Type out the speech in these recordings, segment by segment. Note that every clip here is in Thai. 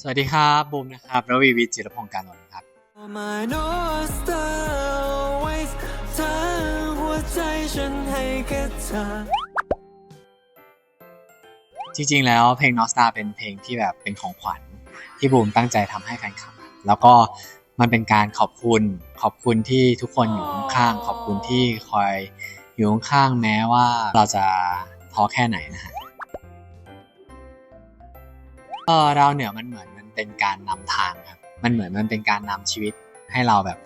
สวัสดีครับบูมนะครับระวีวิจิรพงศ์การนนท์ครับจริงๆแล้วเพลง North Star เป็นเพลงที่แบบเป็นของขวัญที่บูมตั้งใจทำให้แฟนคลับ แล้วก็มันเป็นการขอบคุณขอบคุณที่ทุกคนอยู่ข้างๆขอบคุณที่คอยอยู่ข้างๆแม้ว่าเราจะท้อแค่ไหนนะฮะเออดาวเหนือมันเหมือน เป็นการนำทางครับมันเหมือนมันเป็นการนำชีวิตให้เราแบบ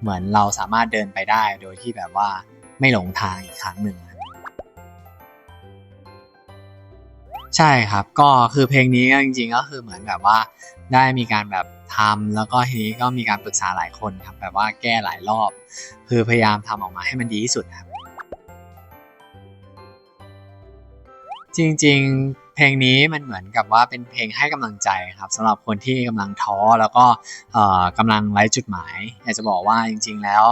เหมือนเราสามารถเดินไปได้โดยที่แบบว่าไม่หลงทางอีกครั้งหนึ่งใช่ครับก็คือเพลงนี้จริงๆก็คือเหมือนแบบว่าได้มีการแบบทำแล้วก็ทีนี้ก็มีการปรึกษาหลายคนครับแบบว่าแก้หลายรอบ คือพยายามทำออกมาให้มันดีที่สุดครับ จริงๆ เพลงนี้มันเหมือนกับว่าเป็นเพลงให้กำลังใจครับสำหรับคนที่กำลังท้อแล้วก็เอ่อกำลังไร้จุดหมาย อยากจะบอกว่าจริง ๆ แล้ว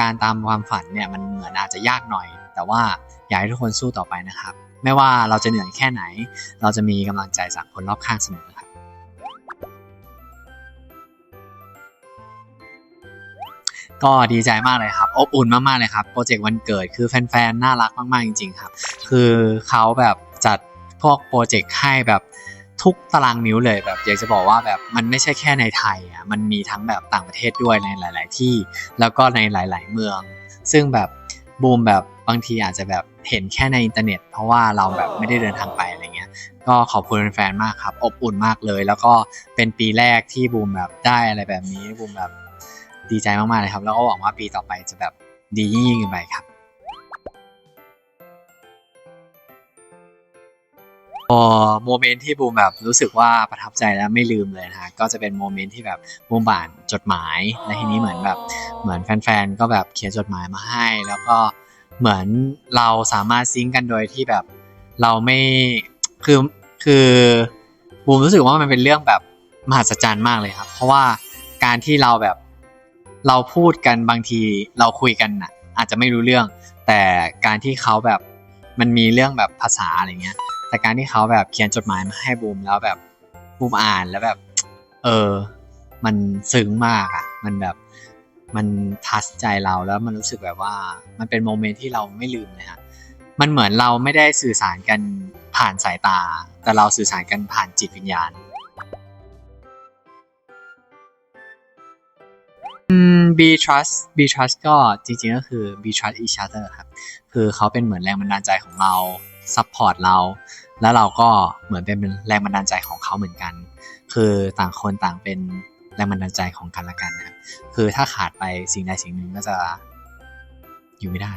การตามความฝันเนี่ยมันเหมือนอาจจะยากหน่อย แต่ว่าอยากให้ทุกคนสู้ต่อไปนะครับ ไม่ว่าเราจะเหนื่อยแค่ไหน เราจะมีกำลังใจจากคนรอบข้างเสมอครับก็ดีใจมากเลยครับอบอุ่นมากๆเลยครับโปรเจกต์วันเกิดคือแฟนๆน่ารักมากๆจริง ๆ ครับ คือเขาแบบจัด พวกโปรเจกต์ให้แบบทุกตารางนิ้วเลยแบบอยากจะบอกว่าแบบมันไม่ใช่แค่ในไทยอะมันมีทั้งแบบต่างประเทศด้วยในหลาย ๆ ที่ แล้วก็ในหลาย ๆ เมือง ซึ่งแบบบูมแบบบางทีอาจจะแบบเห็นแค่ในอินเทอร์เน็ต เพราะว่าเราแบบไม่ได้เดินทางไปอะไรเงี้ย ก็ขอบคุณแฟนมากครับ อบอุ่นมากเลย แล้วก็เป็นปีแรกที่บูมแบบได้อะไรแบบนี้บูมแบบดีใจมาก ๆ เลยครับ แล้วก็หวังว่าปีต่อไปจะแบบดียิ่งขึ้นไปครับ พอโมเมนต์ที่บูมแบบรู้สึกว่าประทับใจและไม่ลืมเลยนะฮะก็จะเป็นโมเมนต์ที่แบบบูมบ่านจดหมายและทีนี้เหมือนแบบเหมือนแฟนๆก็แบบเขียนจดหมายมาให้ แล้วก็เหมือนเราสามารถซิงก์กันโดยที่แบบเราไม่คือคือบูมรู้สึกว่ามันเป็นเรื่องแบบมหัศจรรย์มากเลยครับ เพราะว่าการที่เราแบบเราพูดกันบางทีเราคุยกันน่ะอาจจะไม่รู้เรื่อง แต่การที่เขาแบบมันมีเรื่องแบบภาษาอะไรเงี้ย แต่การที่เขาแบบเขียนจดหมายมาให้บูมแล้วแบบบูมอ่านแล้วแบบ เออ มันซึ้งมากอะ่ะ มันแบบมันทัชใจเราแล้วมันรู้สึกแบบว่า มันเป็นโมเมนต์ที่เราไม่ลืมเลยฮะมันเหมือนเราไม่ได้สื่อสารกันผ่านสายตา แต่เราสื่อสารกันผ่านจิตวิญญาณอืม be trust be trust ก็จริงๆก็คือ be trust each other ครับ คือเขาเป็นเหมือนแรงบันดาลใจของเรา ซัพพอร์ตเรา แล้วเราก็เหมือนเป็นแรงบันดาลใจของเขาเหมือนกัน คือต่างคนต่างเป็นแรงบันดาลใจของกันและกันนะครับ คือถ้าขาดไปสิ่งใดสิ่งหนึ่งก็จะอยู่ไม่ได้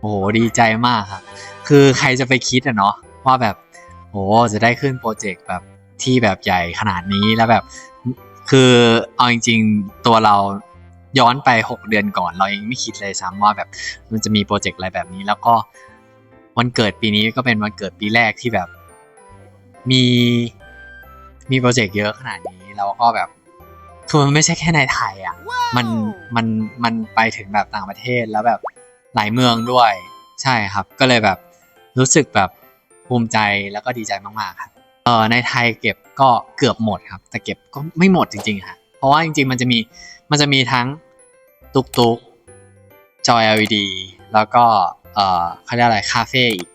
โอ้โหดีใจมากครับ คือใครจะไปคิดอะเนาะว่าแบบโหจะได้ขึ้นโปรเจกต์แบบที่แบบใหญ่ขนาดนี้แล้วแบบ คือเอาจริง ๆ ตัวเรา ย้อนไป 6 เดือนก่อน เรายังไม่คิดเลยซ้ำว่าแบบมันจะมีโปรเจกต์อะไรแบบนี้ แล้วก็วันเกิดปีนี้ก็เป็นวันเกิดปีแรกที่แบบ มีมีโปรเจกต์เยอะขนาดนี้แล้วก็แบบคือมันไม่ใช่แค่ในไทยอะ มันมันมันไปถึงแบบต่างประเทศแล้วแบบหลายเมืองด้วย ใช่ครับ ก็เลยแบบรู้สึกแบบภูมิใจแล้วก็ดีใจมากๆครับเออในไทยเก็บก็เกือบหมดครับ แต่เก็บก็ไม่หมดจริงๆฮะเพราะว่าจริง ๆ มันจะมี มันจะมีทั้งตุกตุกจอ LED แล้วก็เออเขาเรียกอะไรคาเฟ่อีก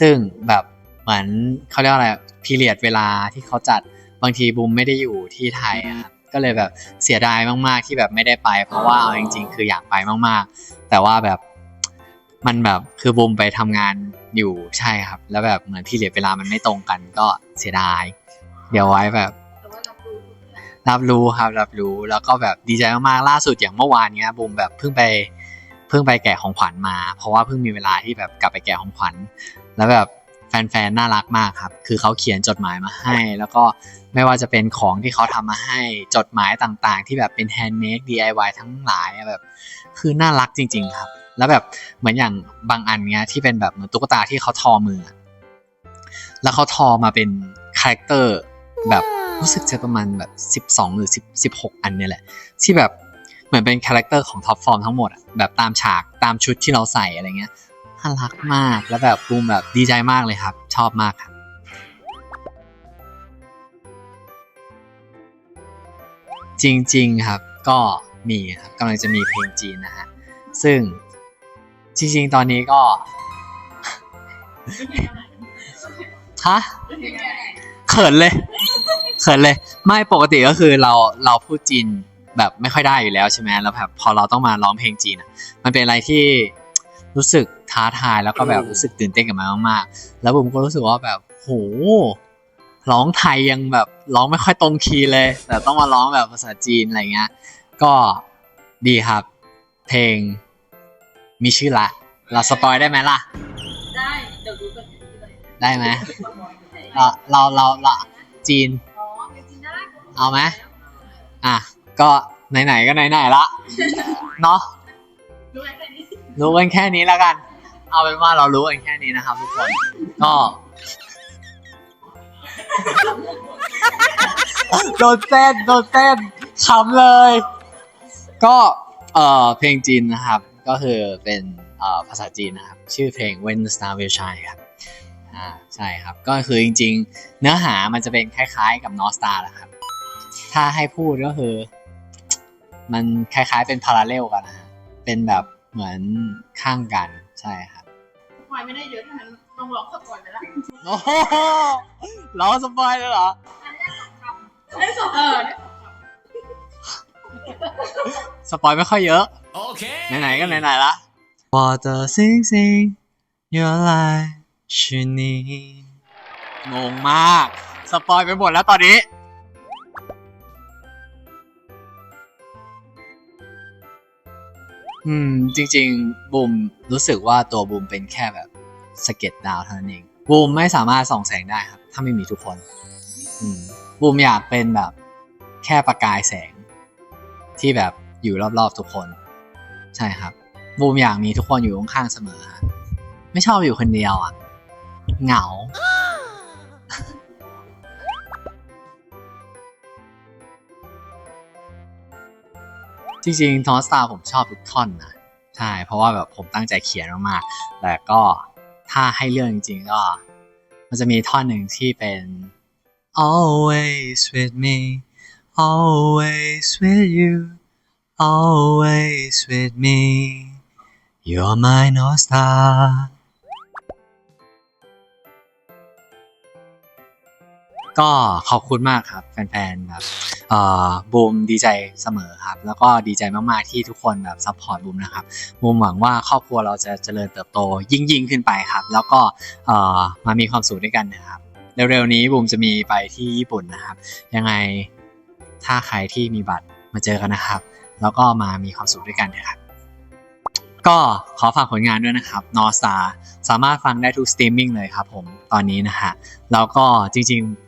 ซึ่งแบบเหมือนเขาเรียกอะไรพีเรียดเวลาที่เขาจัดบางทีบูมไม่ได้อยู่ที่ไทยอะครับก็เลยแบบเสียดายมากๆที่แบบไม่ได้ไป เพราะว่าเอาจริง ๆ คืออยากไปมากๆ แต่ว่าแบบมันแบบคือบูมไปทำงานอยู่ใช่ครับ แล้วแบบเหมือนพีเรียดเวลามันไม่ตรงกันก็เสียดาย เดี๋ยวไว้แบบ รับรู้ครับรับรู้แล้วก็แบบดีใจมากๆล่าสุดอย่างเมื่อวานเนี้ยบูมแบบเพิ่งไปเพิ่งไปแกะของขวัญมา เพราะว่าเพิ่งมีเวลาที่แบบกลับไปแกะของขวัญ แล้วแบบแฟนๆน่ารักมากครับ คือเขาเขียนจดหมายมาให้ แล้วก็ไม่ว่าจะเป็นของที่เขาทำมาให้จดหมายต่างๆ ที่แบบเป็นแฮนด์เมด DIY ทั้งหลายแบบคือน่ารักจริง ๆ ครับ แล้วแบบเหมือนอย่างบางอันเนี้ยที่เป็นแบบเหมือนตุ๊กตาที่เขาทอมืออแล้วเขาทอมาเป็นคาแรคเตอร์แบบ รู้สึกจะประมาณแบบ 12 หรือ10 16 อันเนี่ยแหละ ที่แบบเหมือนเป็นคาแรคเตอร์ของท็อปฟอร์มทั้งหมดอะแบบตามฉากตามชุดที่เราใส่อะไรเงี้ยหน่ารักมากแล้วแบบบูมแบบดีใจมากเลยครับ ชอบมากครับจริง ๆ ครับก็มีครับกำลังจะมีเพลงจีนนะฮะซึ่งจริง ๆ ตอนนี้ก็ฮะเขินเลย เขินเลย ไม่ปกติก็คือเราเราพูดจีนแบบไม่ค่อยได้อยู่แล้วใช่ไหมแล้วแบบพอเราต้องมาร้องเพลงจีนอะมันเป็นอะไรที่รู้สึกท้าทายแล้วก็แบบรู้สึกตื่นเต้นกับมันมากๆแล้วผมก็รู้สึกว่าแบบโหร้องไทยยังแบบร้องไม่ค่อยตรงคีย์เลย แต่ต้องมาร้องแบบภาษาจีนอะไรเงี้ย ก็ดีครับ เพลงมีชื่อละ เราสปอยได้ไหมล่ะ ได้เดี๋ยวดูกันเดี๋ยวดูกันได้ไหมเราเราเราเราจีนอ๋อเป็นจริงได้ เอาไหมอะ ก็ไหนๆก็ไหนๆละ เนาะรู้ไหมแค่นี้รู้กันแค่นี้แล้วกัน เอาเป็นว่าเรารู้กันแค่นี้นะครับทุกคน ก็โดนเต้นโดนเต้นขำเลย ก็เอ่อเพลงจีนนะครับ ก็คือเป็นเอ่อภาษาจีนนะครับ ชื่อเพลง When the Star Will Shine ครับอ่าใช่ครับ ก็คือจริง ๆ เนื้อหามันจะเป็นคล้ายๆกับ North Star แหละครับ ถ้าให้พูดก็คือ มันคล้ายๆเป็นพาราเรลกันนะฮะ เป็นแบบเหมือนข้างกันใช่ครับ ปล่อยไม่ได้เยอะเท่านั้นลองร้องสักก่อนไหมล่ะ โอ้โหร้องสปอยเลยเหรอ ได้สองเออได้สองค สปอยไม่ค่อยเยอะ Okay. ไหนๆก็ไหนๆละ我的星星原来是你งงมาก สปอยไปหมดแล้วตอนนี้ อืม จริง ๆ บูมรู้สึกว่าตัวบูมเป็นแค่แบบสเก็ตดาวเท่านั้นเองบูมไม่สามารถส่องแสงได้ครับ ถ้าไม่มีทุกคน อืมบูมอยากเป็นแบบแค่ประกายแสง ที่แบบอยู่รอบๆทุกคน ใช่ครับบูมอยากมีทุกคนอยู่ข้างๆเสมอ ไม่ชอบอยู่คนเดียวอะ เหงา จริงๆทอสตาผมชอบทุกท่อนนะใช่ เพราะว่าแบบผมตั้งใจเขียนมากๆแต่ก็ถ้าให้เรื่องจริงๆก็ มันจะมีท่อนหนึ่งที่เป็น always with me always with you always with me you're my north star ก็ขอบคุณมากครับ แฟนๆแบบเอ่อบูมดีใจเสมอครับ แล้วก็ดีใจมากๆที่ทุกคนแบบซัพพอร์ตบูมนะครับบูมหวังว่าครอบครัวเราจะเจริญเติบโตยิ่งยิ่งๆขึ้นไปครับ แล้วก็เอ่อมามีความสุขด้วยกันนะครับเร็วๆนี้บูมจะมีไปที่ญี่ปุ่นนะครับ ยังไงถ้าใครที่มีบัตรมาเจอกันนะครับ แล้วก็มามีความสุขด้วยกันนะครับก็ขอฝากผลงานด้วยนะครับนอสตาสามารถฟังได้ทุกสตรีมมิ่งเลยครับผมตอนนี้นะฮะแล้วก็จริงๆ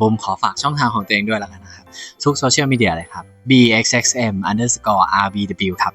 บุมขอฝากช่องทางของตัวเองด้วยแล้วกันนะครับ ทุกโซเชียลมีเดียเลยครับ bxxm underscore rbw ครับ